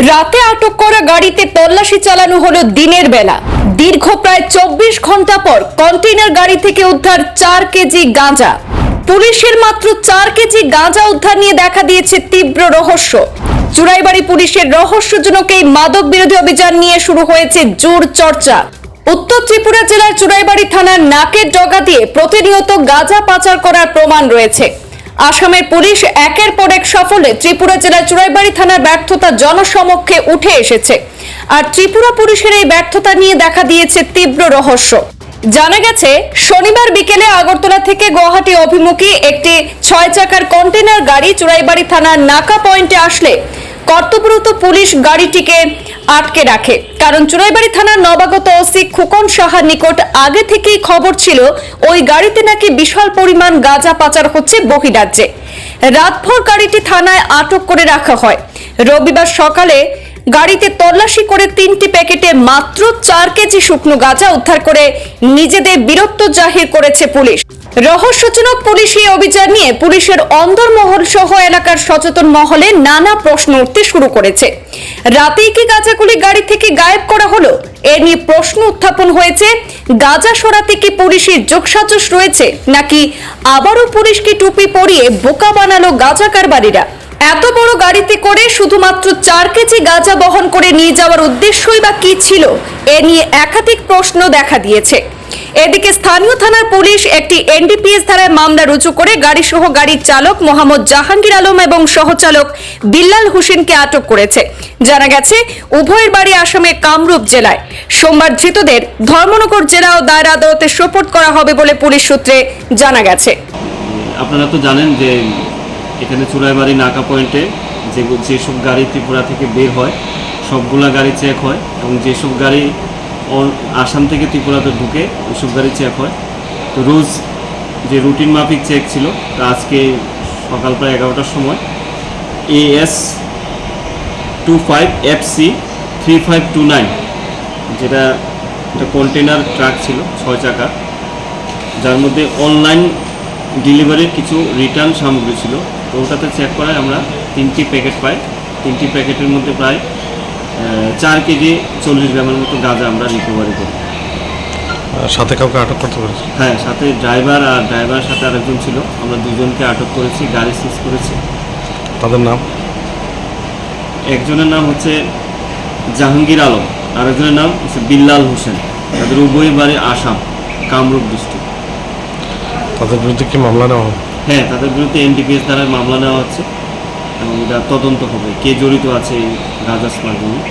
রাতে আটক করা গাড়িতে তল্লাশি চালানো হলো দিনের বেলা। দীর্ঘ প্রায় চব্বিশ ঘণ্টা পর কন্টেইনার গাড়ি থেকে উদ্ধার চার কেজি গাঁজা। পুলিশের মাত্র চার কেজি গাঁজা উদ্ধার নিয়ে দেখা দিয়েছে তীব্র রহস্য। চুরাইবাড়ি পুলিশের রহস্যজনক এই মাদক বিরোধী অভিযান নিয়ে শুরু হয়েছে জোর চর্চা। উত্তর ত্রিপুরা জেলার চুরাইবাড়ি থানার নাকের ডগা দিয়ে প্রতিনিয়ত গাঁজা পাচার করার প্রমাণ রয়েছে। আসামের পুলিশ একের পর এক সফলে ত্রিপুরা জেলার চুরাইবাড়ি থানার ব্যর্থতা জনসমক্ষে উঠে এসেছে। আর ত্রিপুরা পুলিশের এই ব্যর্থতা নিয়ে দেখা দিয়েছে তীব্র রহস্য। জানা গেছে, শনিবার বিকেলে আগরতলা থেকে গুয়াহাটি অভিমুখী একটি ছয় চাকার কন্টেনার গাড়ি চুরাইবাড়ি থানার নাকা পয়েন্টে আসলে কর্তব্যরত পুলিশ গাড়িটিকে আটকে রাখে। কারণ চুরাইবাড়ি থানার নবাগত ওসি খুকন সাহার নিকট আগে থেকেই খবর ছিল, ওই গাড়িতে নাকি বিশাল পরিমাণ গাঁজা পাচার হচ্ছে বহিরাজ্যে। রাতভর গাড়িটি থানায় আটক করে রাখা হয়। রবিবার সকালে গাড়িতে তল্লাশি করে তিনটি প্যাকেটে মাত্র চার কেজি শুকনো গাঁজা উদ্ধার করে নিজেদের বীরত্ব জাহির করেছে পুলিশ। রহস্যজনক পুলিশি অভিযান নিয়ে পুলিশের অন্দরমহল সহ এলাকার সচেতন মহলে নানা প্রশ্ন উঠতে শুরু করেছে। রাতেই কি গাঁজাগুলি গাড়ি থেকে গায়েব করা হলো? এ নিয়ে প্রশ্ন উত্থাপন হয়েছে। গাঁজা সরাতে কি পুলিশের যোগসাজশ রয়েছে? নাকি আবারও পুলিশকে টুপি পরিয়ে বোকা বানালো গাঁজা কারবারিরা? এত বড় গাড়িতে করে শুধুমাত্র চার কেজি গাঁজা বহন করে নিয়ে যাওয়ার উদ্দেশ্যই বা কি ছিল? এ নিয়ে একাধিক প্রশ্ন দেখা দিয়েছে। এদিকে স্থানীয় থানার পুলিশ একটি এনডিপিএস ধারায় মামলা রুজু করে গাড়ি সহ গাড়ির চালক মোহাম্মদ জাহাঙ্গীর আলম এবং সহচালক বিল্লাল হোসেনকে আটক করেছে। জানা গেছে, উভয়ের বাড়ি আসামের কামরূপ জেলায়। সোমবার ধৃতদের ধর্মনগর জেলা ও দায়ের আদালতে সোপর্দ করা হবে বলে পুলিশ সূত্রে জানা গেছে। আপনারা তো জানেন যে এখানে চুরাইবাড়ি নাকা পয়েন্টে যেসব গাড়ি ত্রিপুরা থেকে বের হয়, সবগুলা গাড়ি চেক হয় এবং যেসব গাড়ি আসাম থেকে ত্রিপুরাতে ঢুকে ওইসব গাড়ি চেক হয়। তো রোজ যে রুটিন মাফিক চেক ছিল, তা আজকে সকাল প্রায় এগারোটার সময়। A S two five F C three five two nine যেটা একটা কন্টেনার ট্রাক ছিল, ছয় চাকা। যার মধ্যে অনলাইন ডেলিভারির কিছু রিটার্ন সামগ্রী ছিল। তো ওটাতে চেক করায় আমরা তিনটি প্যাকেট পাই। তিনটি প্যাকেটের মধ্যে প্রায় চার কেজি চল্লিশ গ্রামের মতো গাঁজা আমরা রিকভারি করি। সাথে কাউকে আটক করতে পেরেছি হ্যাঁ সাথে ড্রাইভার আর ড্রাইভারের সাথে আরেকজন ছিল। আমরা দুজনকে আটক করেছি গাড়ি সিজ করেছি। তাদের নাম? একজনের নাম হচ্ছে জাহাঙ্গীর আলম আরেকজনের নাম হচ্ছে বিল্লাল হোসেন। তাদের উভয় বাড়ি আসাম কামরূপ ডিস্ট্রিক্ট তাদের বিরুদ্ধে কি মামলা নেওয়া হবে? হ্যাঁ তাদের বিরুদ্ধে এনডিপিএস দ্বারা মামলা নেওয়া হচ্ছে। এবং এটা তদন্ত হবে। কে জড়িত আছে এই গাঁজা স্মাগলিংয়ে